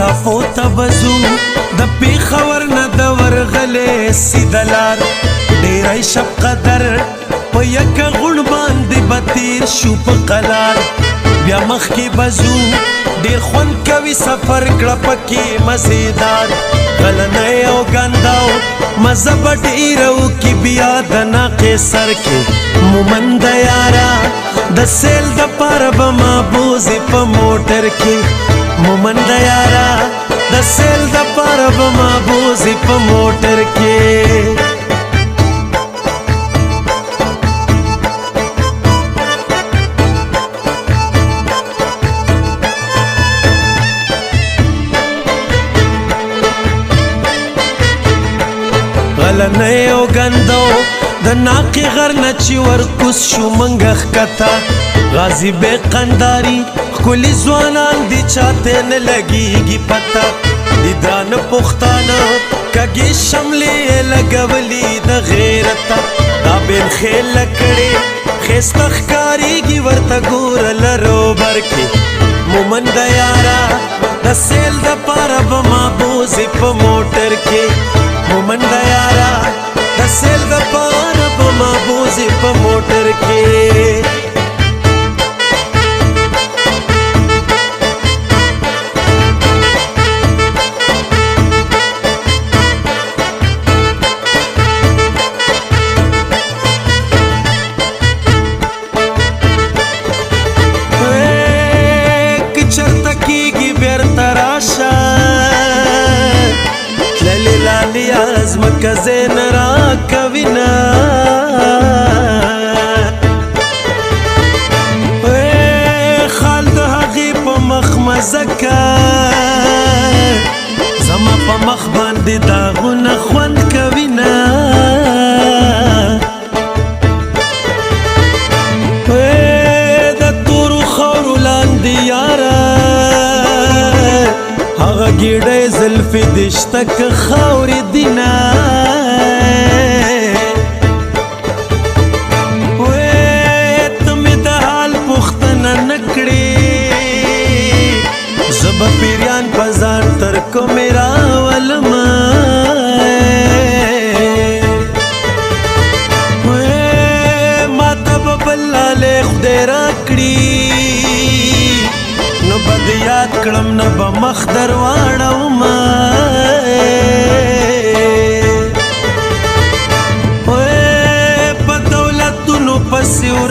صافو تبزو د پیښور نه د ورغلې سیدلار ډیرای شپ قدر په یک غون باندې بتیر شو په قلار. بیا مخ کې بزو ډیر خون کوي سفر کړه پکې مزیدار. غلنه او ګنداو مزه ډیرو کې بیا د ناقې سر کې. مومند یارا د سیل د پر بما بوزي په موټر کې مومند یارا د سیل د پر بما بوزي په موټر کې غلنه او غندو د ناقي غر نه چې ورکوس شو منګخ کتا غازی به قنداری کلی ځوانان دي چاته نه لګيږي پتا دي دران پښتانه کګي شملې لګولې د غیرت دا بن خېل کړي خستخ کاریږي ورته ګور لرو برکي مومند یارا د سیل د پاره بما بوزي په موټر کې. مومند یارا د سیل د پاره بما بوزي په موټر مخ باندې داغونه خوند کوینا د تورو خورو لاندې یاره هغه ګیډه زلفې دشتک خاورې دینا زب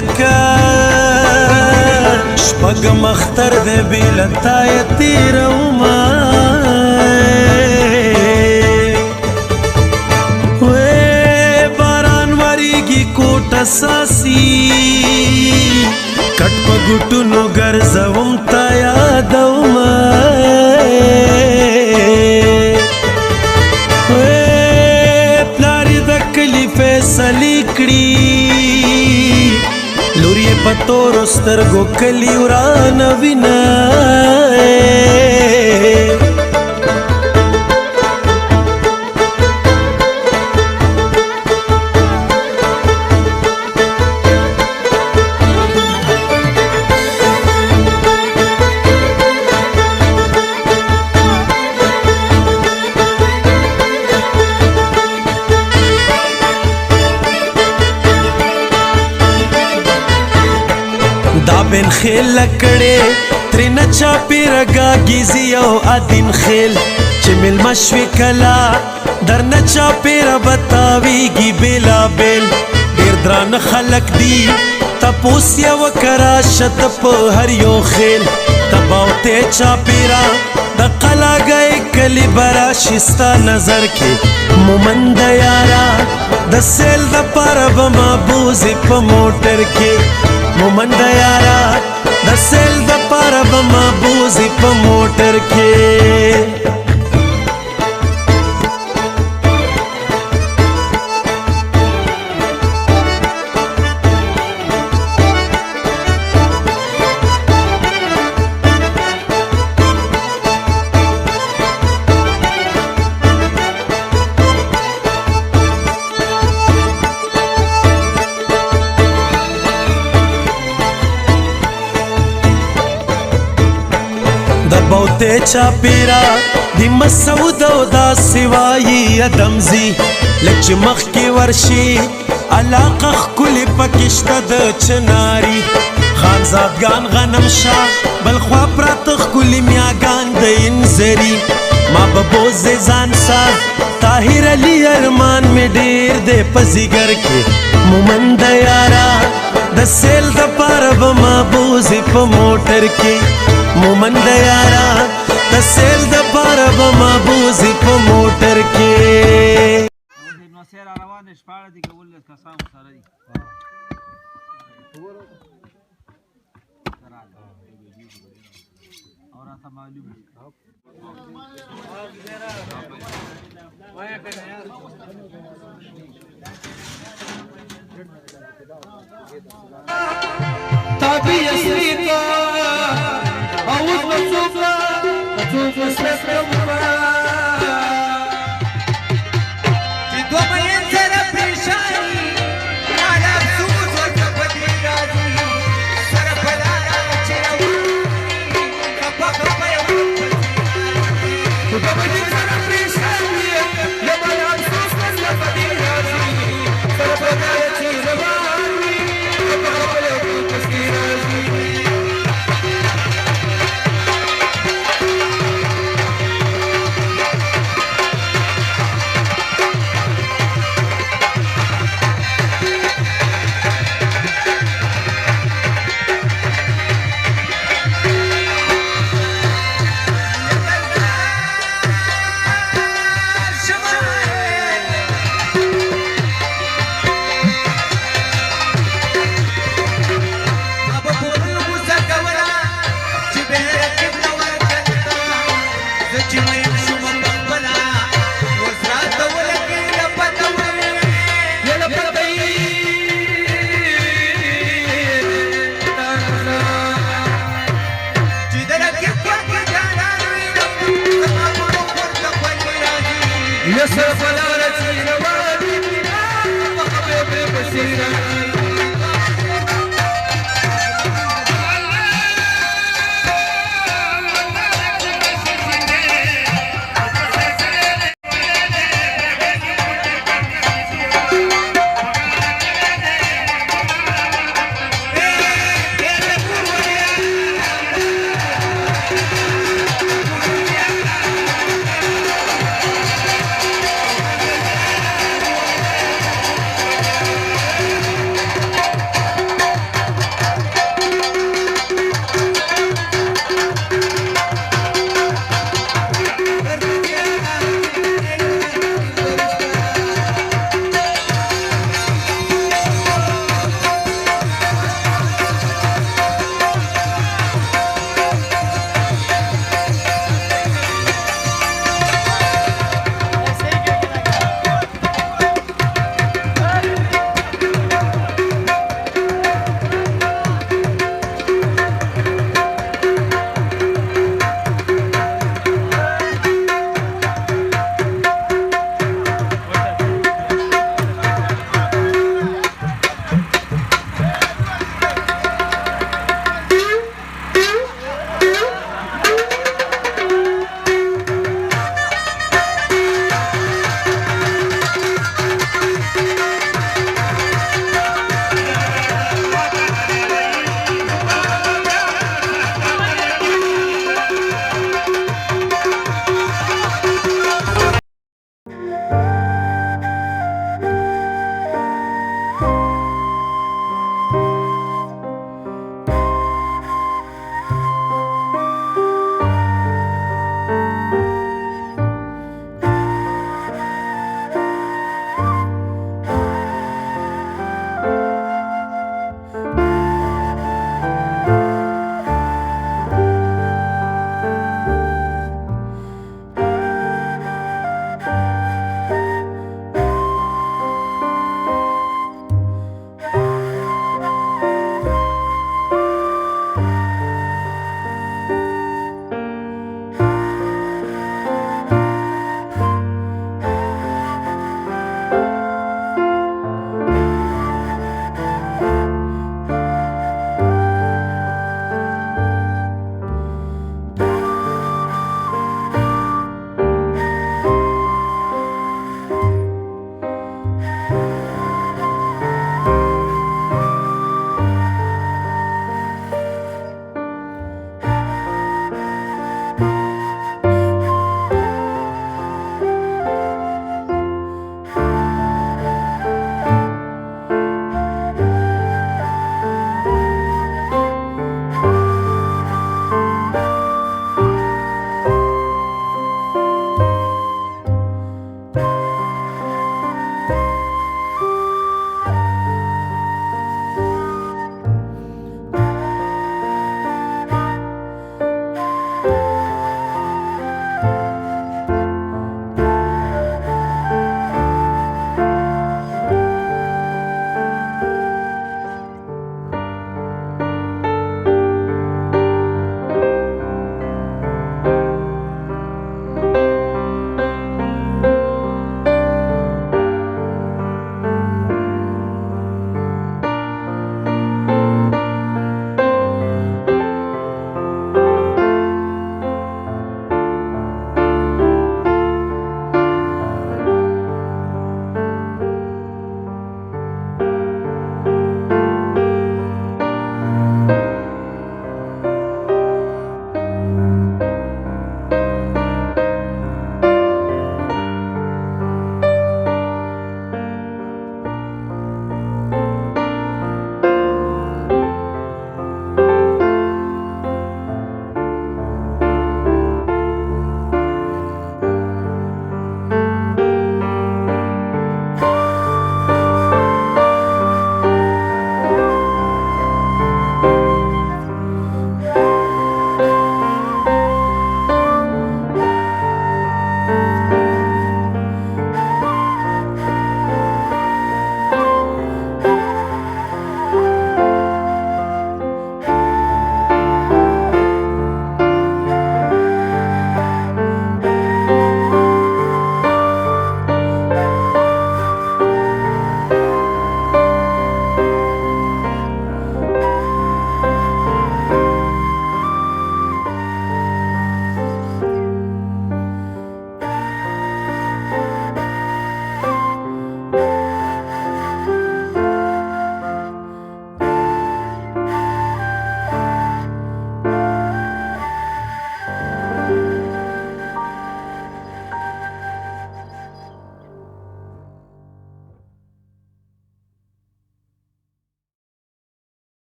پسې ورکا شپږ مختر دې بیلتا یتیرو ما باران وریږي کوټه ساسي کټ په ګټونو ګرځوم تا یادوم سترګو کلی وران بن خیل کړي ترنه چا پیرګا گیزی او ادین خیل چې مل مشوي کلا درنه چا پیر بتاویږي بلا بل ډیر دران خلق دی تپوس یو کرا شت په هر یو خیل تباوته چا پیرا د قلا گئے کلی برا شستا نظر کې مومند یارا د سیل د پرب مابوزی په موټر کې مومند یارا د سیل د پرب مابوزی په موټر کې د بوته چا پیرا د مسعود او دا سوای ادمزي لچ مخ کې ورشي علاقه خل پکشته د چناري خانزادگان غنم شاه بل خوا پرات خل میاګان د انزري ما به بوز ځان سات طاهر علی ارمان می ډیر د پزیګر کې مومند یارا د سیل د پار به ما بوز په موټر کې مومند یارا د سیل د پار به ما بوز په موټر کې ابن سیر روان دي شپاړه دي کول کسان سره دي اور راته معلوم تابي Auzi mă suflă, mă suflă spre strămură Și doamă e înțelă prin Thank you.